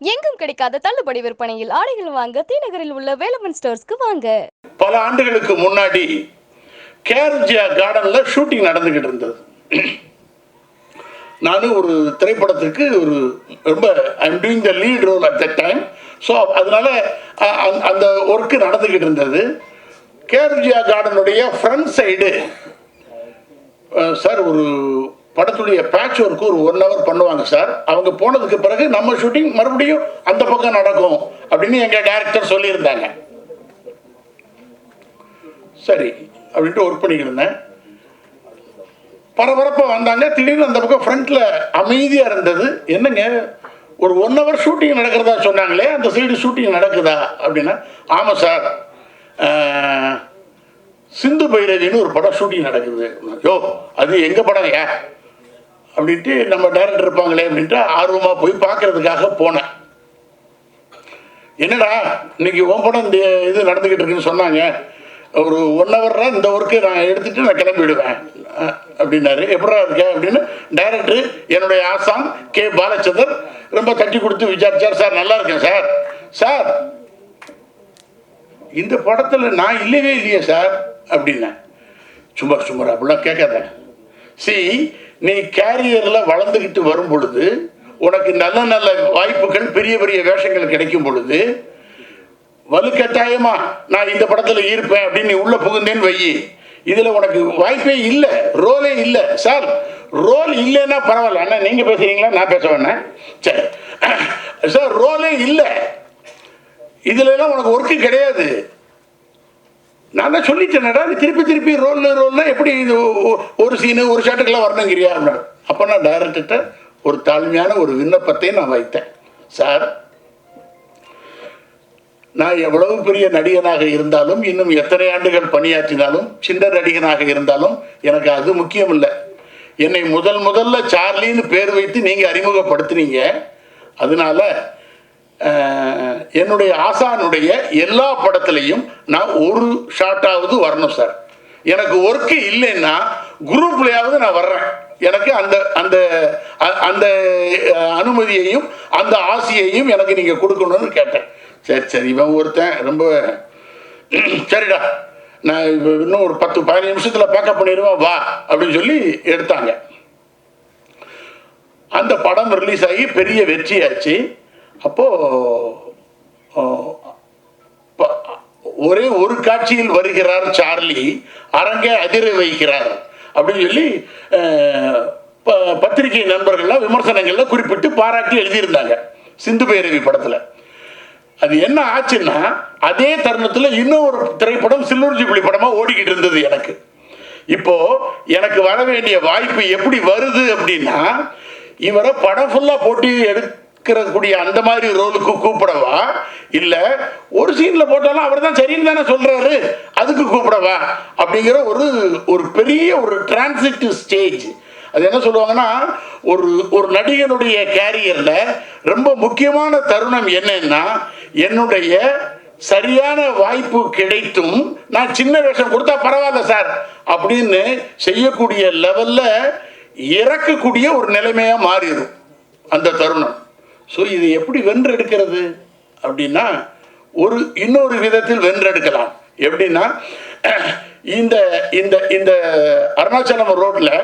எங்கும் கிடைக்காத தள்ளுபடி விற்பனையில் ஆடைகள் வாங்க தீநகரில் உள்ள வேலமன் ஸ்டோர்ஸ்க்கு வாங்க. பல ஆண்டுகளுக்கு முன்னாடி கேர்ஜியா கார்டன்ல ஷூட்டிங் நடந்துகிட்டு இருந்தது. நானும் ஒரு திரைப்படத்துக்கு ஒரு ரொம்ப I'm doing the lead role at that time so அதனால அந்த- அந்த ஒர்க்கு நடந்துக்கிட்டு இருந்தது. கேர்ஜியா கார்டனுடைய ஃப்ரண்ட் சைடு சார் ஒரு படத்துடைய பேட்ச் ஒர்க்கு ஒரு ஒன் ஹவர் பண்ணுவாங்க சார் அவங்க போனதுக்கு பிறகு நம்ம ஷூட்டிங் மறுபடியும் அந்த பக்கம் நடக்கும் அப்படின்னு எங்கள் டேரக்டர் சொல்லியிருந்தாங்க. சரி அப்படின்ட்டு ஒர்க் பண்ணிக்கிட்டு இருந்தேன். பரபரப்பாக வந்தாங்க. திடீர்னு அந்த பக்கம் ஃப்ரண்ட்டில் அமைதியாக இருந்தது. என்னங்க? ஒரு ஒன் ஹவர் ஷூட்டிங் நடக்கிறதா சொன்னாங்களே அந்த சைடு ஷூட்டிங் நடக்குதா அப்படின்னா ஆமாம் சார் சிந்து பைரவின்னு ஒரு படம் ஷூட்டிங் நடக்குது. யோ அது எங்கள் படம் ஏன் அப்படின்ட்டு நம்ம டேரக்டர் இருப்பாங்களே அப்படின்ட்டு ஆர்வமாக போய் பார்க்கறதுக்காக போனேன். என்னடா இன்னைக்கு உன் படம் இந்த இது நடந்துக்கிட்டு இருக்குன்னு சொன்னாங்க. ஒரு ஒன் ஹவர்னா இந்த ஒர்க்கு நான் எடுத்துட்டு நான் கிளம்பிடுவேன் அப்படின்னாரு. எப்படா இருக்க அப்படின்னு டைரக்டர் என்னுடைய ஆசான் கே பாலச்சந்தர் ரொம்ப தட்டி கொடுத்து விசாரிச்சார் சார் நல்லா இருக்கேன் சார். சார் இந்த படத்தில் நான் இல்லவே இல்லையே சார் அப்படின்னேன். சும்மா சும்மா அப்படிலாம் கேட்காத. சி நீ கேரியரில் வளர்ந்துக்கிட்டு வரும் பொழுது உனக்கு நல்ல நல்ல வாய்ப்புகள் பெரிய பெரிய வேஷங்கள் கிடைக்கும் பொழுது வலுக்கட்டாயமா நான் இந்த படத்துல இருப்பேன் அப்படின்னு நீ உள்ள புகுந்தேன்னு வையி இதுல உனக்கு வாய்ப்பே இல்லை ரோலே இல்லை. சார் ரோல் இல்லைன்னா பரவாயில்ல. அண்ணா நீங்க பேசுறீங்களா? நான் பேச வேணேன் சரி. சார் ரோலே இல்லை. இதுல எல்லாம் உனக்கு ஒர்க்கு கிடையாது. நான் தான் சொல்லிட்டேனடா திருப்பி திருப்பி ரோல் ரோல்னா எப்படி இது ஒரு சீனு ஒரு ஷாட்டுக்கெல்லாம் வரணுங்கிறியா அப்படின்னா அப்போ நான் டைரக்டர்கிட்ட ஒரு தாழ்மையான ஒரு விண்ணப்பத்தை நான் வைத்தேன். சார் நான் எவ்வளவு பெரிய நடிகனாக இருந்தாலும் இன்னும் எத்தனை ஆண்டுகள் பணியாற்றினாலும் சின்ன நடிகனாக இருந்தாலும் எனக்கு அது முக்கியம் இல்லை என்னை முதல் முதல்ல சார்லின்னு பேர் வைத்து நீங்கள் அறிமுகப்படுத்துனீங்க. அதனால என்னுடைய ஆசானுடைய எல்லா படத்துலையும் நான் ஒரு ஷாட்டாவது வரணும் சார். எனக்கு ஒர்க்கு இல்லைன்னா குரூப்லையாவது நான் வர்றேன். எனக்கு அந்த அந்த அ- அந்த அனுமதியையும் அந்த ஆசையையும் எனக்கு நீங்கள் கொடுக்கணும்னு கேட்டேன். சரி சரி இவன் ஒருத்தன் ரொம்ப சரிடா நான் இப்போ இன்னும் ஒரு பத்து பதினஞ்சு நிமிஷத்தில் பேக்கப் பண்ணிடுவேன் வா அப்படின்னு சொல்லி எடுத்தாங்க. அந்த படம் ரிலீஸ் ஆகி பெரிய வெற்றியாச்சு. அப்போது ஒரே ஒரு காட்சியில் வருகிறார் சார்லி அரங்கை அதிர வைக்கிறார் அப்படின்னு சொல்லி ப- பத்திரிகை நண்பர்கள்லாம் விமர்சனங்கள்ல குறிப்பிட்டு பாராட்டி எழுதியிருந்தாங்க சிந்து பேரவி படத்துல. அது என்ன ஆச்சுன்னா அதே தருணத்தில் இன்னும் ஒரு திரைப்படம் சில்லூர் ஜூப்ளி படமா ஓடிக்கிட்டு இருந்தது எனக்கு. இப்போ எனக்கு வர வேண்டிய வாய்ப்பு எப்படி வருது அப்படின்னா இவரை படம் ஃபுல்லா போட்டி எடு கூடிய அந்த மாதிரி ரோலுக்கு கூப்பிடவா? இல்ல ஒரு சீன்ல போட்டாலும் அவர் தான் சரின்னு தானே சொல்றாரு. அதுக்கு கூப்பிடவா? அப்படிங்கிற ஒரு ஒரு பெரிய ஒரு டிரான்சிட்டிவ் ஸ்டேஜ் அது என்ன சொல்லுவாங்கன்னா ஒரு ஒரு நடிகனுடைய கேரியர்ல ரொம்ப முக்கியமான தருணம் என்னன்னா என்னுடைய சரியான வாய்ப்பு கிடைத்தும் நான் சின்ன வேஷம் கொடுத்தா பரவாயில்ல சார் அப்படின்னு செய்யக்கூடிய லெவல்ல இறக்கக்கூடிய ஒரு நிலைமையா மாறிடும் அந்த தருணம். ஸோ இது எப்படி வென்றெடுக்கிறது? அப்படின்னா ஒரு இன்னொரு விதத்தில் வென்றெடுக்கலாம். எப்படின்னா இந்த இந்த இந்த அருணாச்சலம் ரோட்டில்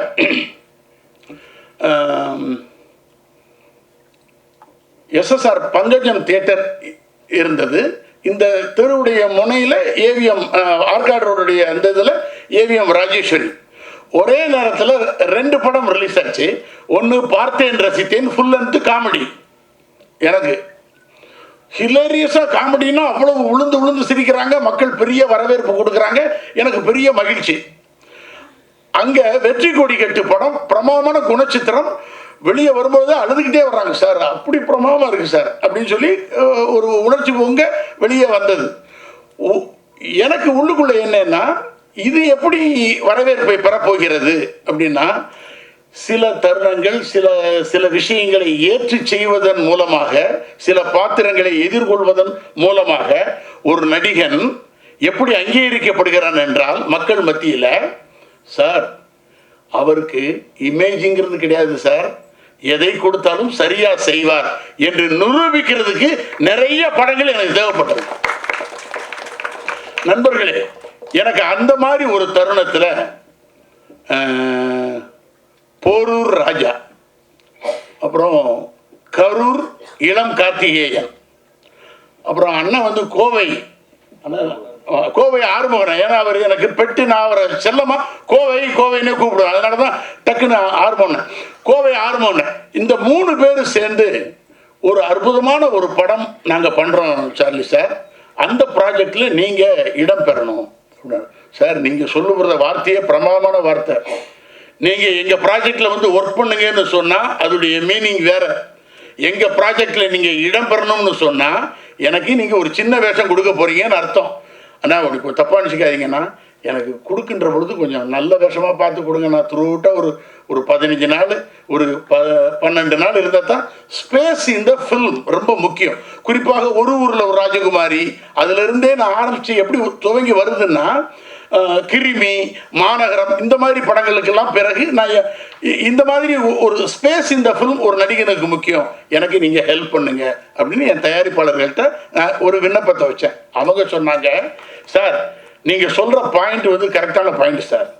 எஸ்எஸ்ஆர் பங்கஜம் தியேட்டர் இருந்தது. இந்த தெருவுடைய முனையில் ஏவிஎம் ஆர்காட் ரோடுடைய அந்த இதில் ஏவிஎம் ராஜேஸ்வரி. ஒரே நேரத்தில் ரெண்டு படம் ரிலீஸ் ஆச்சு. ஒன்று பார்த்தேன் ரசித்தேன் ஃபுல் அண்ட் காமெடி எனக்கு ஹிலேரியஸாக காமெடினா அவ்வளவு உளுந்து உளுந்து சிரிக்கிறாங்க மக்கள் பெரிய வரவேற்பு கொடுக்குறாங்க எனக்கு பெரிய மகிழ்ச்சி. அங்கே வெற்றி கொடி கட்டு படம் பிரமாதமான குணச்சித்திரம் வெளியே வரும்போது அழுதுகிட்டே வர்றாங்க சார் அப்படி பிரமாதமாக இருக்குது சார் அப்படின்னு சொல்லி ஒரு உணர்ச்சி பொங்க வெளியே வந்தது. உ- எனக்கு உள்ளுக்குள்ளே என்னன்னா இது எப்படி வரவேற்பை பெறப்போகிறது அப்படின்னா சில தருணங்கள் சில சில விஷயங்களை ஏற்று செய்வதன் மூலமாக சில பாத்திரங்களை எதிர்கொள்வதன் மூலமாக ஒரு நடிகன் எப்படி அங்கீகரிக்கப்படுகிறான் என்றால் மக்கள் மத்தியில் சார் அவருக்கு இமேஜிங்கிறது கிடையாது சார். எதை கொடுத்தாலும் சரியா செய்வார் என்று நிரூபிக்கிறதுக்கு நிறைய படங்கள் எனக்கு தேவைப்பட்டது. நண்பர்களே எனக்கு அந்த மாதிரி ஒரு தருணத்தில் போரூர் ராஜா. அப்புறம் கரூர் இளம் கார்த்திகேயன் அப்புறம் அண்ணன் வந்து கோவை. கோவை ஆறுமுகன்? ஏன்னா அவர் எனக்கு பெட்டு நான் அவரை செல்லமா? கோவை கோவைன்னே கூப்பிடுவேன் அதனால தான் டக்குன்னு ஆறுமுகன். கோவை ஆறுமுகன். இந்த மூணு பேர் சேர்ந்து ஒரு அற்புதமான ஒரு படம் நாங்கள் பண்ணுறோம் சார்லி சார். அந்த ப்ராஜெக்டில் நீங்கள் இடம் பெறணும். அப்படின்னாரு. சார் நீங்கள் சொல்லுகிற வார்த்தையே பிரமாதமான வார்த்தை. நீங்கள் எங்கள் ப்ராஜெக்டில் வந்து ஒர்க் பண்ணுங்கன்னு சொன்னால் அதோடைய மீனிங் வேற. எங்கள் ப்ராஜெக்டில் நீங்கள் இடம் பெறணும்னு சொன்னால் எனக்கு நீங்கள் ஒரு சின்ன வேஷம் கொடுக்க போறீங்கன்னு அர்த்தம். ஆனால் உனக்கு தப்பாக நினச்சிக்காதீங்கண்ணா. எனக்கு கொடுக்கின்ற பொழுது கொஞ்சம் நல்ல வேஷமாக பார்த்து கொடுங்க நான் த்ரூட்டாக ஒரு ஒரு பதினஞ்சு நாள் ஒரு ப பன்னெண்டு நாள் இருந்தால் தான் ஸ்பேஸ் இந்த ஃபில்ம் ரொம்ப முக்கியம். குறிப்பாக ஒரு ஊரில் ஒரு ராஜகுமாரி அதிலிருந்தே நான் ஆரம்பித்து எப்படி துவங்கி வருதுன்னா கிருமி மாநகரம் இந்த மாதிரி படங்களுக்கெல்லாம் பிறகு நான் இ- இந்த மாதிரி ஒரு ஸ்பேஸ் இந்த ஃபிலிம் ஒரு நடிகனுக்கு முக்கியம். எனக்கு நீங்கள் ஹெல்ப் பண்ணுங்க அப்படின்னு என் தயாரிப்பாளர்கள்ட்ட நான் ஒரு விண்ணப்பத்தை வச்சேன். அவங்க சொன்னாங்க சார் நீங்கள் சொல்கிற பாயிண்ட் வந்து கரெக்டான பாயிண்ட் சார்.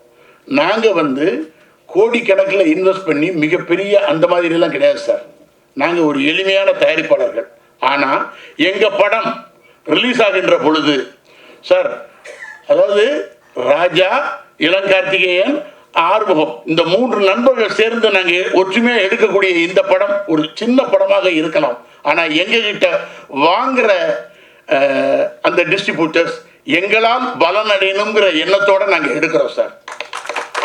நாங்கள் வந்து கோடிக்கணக்கில் இன்வெஸ்ட் பண்ணி மிகப்பெரிய அந்த மாதிரிலாம் கிடையாது சார். நாங்கள் ஒரு எளிமையான தயாரிப்பாளர்கள். ஆனால் எங்கள் படம் ரிலீஸ் ஆகின்ற பொழுது சார் அதாவது ராஜா இளங்கார்த்திகேயன் ஆறுமுகம். இந்த மூன்று நண்பர்கள் சேர்ந்து நாங்கள் ஒற்றுமையாக எடுக்கக்கூடிய இந்த படம் ஒரு சின்ன படமாக இருக்கலாம். ஆனால் எங்ககிட்ட வாங்குற அந்த டிஸ்ட்ரிபியூட்டர்ஸ் எங்களால் பலன் அடையணுங்கிற எண்ணத்தோட நாங்கள் எடுக்கிறோம் சார்.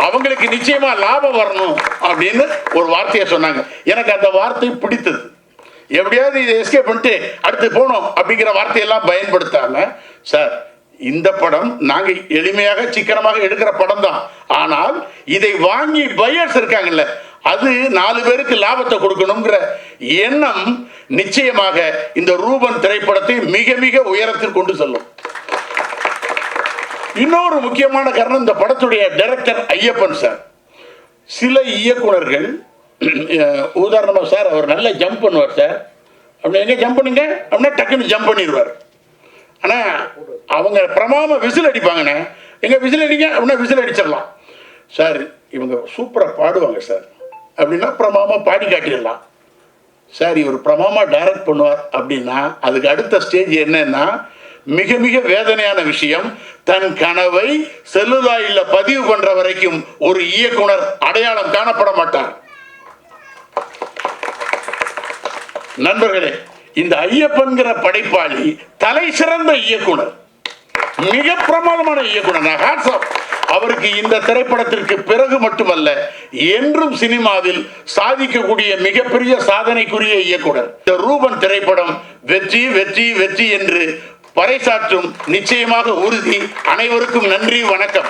அவங்களுக்கு நிச்சயமா லாபம் வரணும் அப்படின்னு ஒரு வார்த்தையை சொன்னாங்க. எனக்கு அந்த வார்த்தை பிடித்தது. எப்படியாவது இதை எஸ்கேப் பண்ணிட்டு அடுத்து போகணும் அப்படிங்கிற வார்த்தையெல்லாம் பயன்படுத்தாம சார் இந்த படம் நாங்க எளிமையாக சிக்கனமாக எடுக்கிற படம் தான். ஆனால் இதை வாங்கி பையர்ஸ் இருக்காங்கல்ல அது நாலு பேருக்கு லாபத்தை கொடுக்கணுங்கிற எண்ணம் நிச்சயமாக இந்த ரூபன் திரைப்படத்தை மிக மிக உயரத்தில் கொண்டு செல்லும். இன்னொரு முக்கியமான காரணம் இந்த படத்துடைய டைரக்டர் ஐயப்பன் சார். சில இயக்குனர்கள் உதாரணமாக சார் அவர் நல்லா ஜம்ப் பண்ணுவார் சார். அப்படி எங்க ஜம்ப் பண்ணுங்க? அப்படின்னா டக்குன்னு ஜம்ப் பண்ணிடுவார் ஆனால் அவங்க பிரமாம விசில் அடிப்பாங்கண்ணே. எங்கே விசில் அடிங்க அப்படின்னா விசில் அடிச்சிடலாம். சார் இவங்க சூப்பராக பாடுவாங்க சார். அப்படின்னா பிரமாமா பாடி காட்டிடலாம். சார் இவர் பிரமாமா டைரக்ட் பண்ணுவார் அப்படின்னா அதுக்கு அடுத்த ஸ்டேஜ் என்னன்னா மிக மிக வேதனையான விஷயம் தன் கனவை செல்லுலாயில பதிவு பண்ற வரைக்கும் ஒரு இயக்குனர் அடையாளம் காணப்பட மாட்டார். நண்பர்களே இந்த ஐயப்பன்கிற படைப்பாளி தலை சிறந்த இயக்குனர் மிக பிரமாதமான இயக்குனர். அவருக்கு இந்த திரைப்படத்திற்கு பிறகு மட்டுமல்ல என்றும் சினிமாவில் சாதிக்கக்கூடிய மிகப்பெரிய சாதனைக்குரிய இயக்குனர். இந்த ரூபன் திரைப்படம் வெற்றி வெற்றி வெற்றி என்று பறைசாற்றும் நிச்சயமாக உறுதி. அனைவருக்கும் நன்றி வணக்கம்.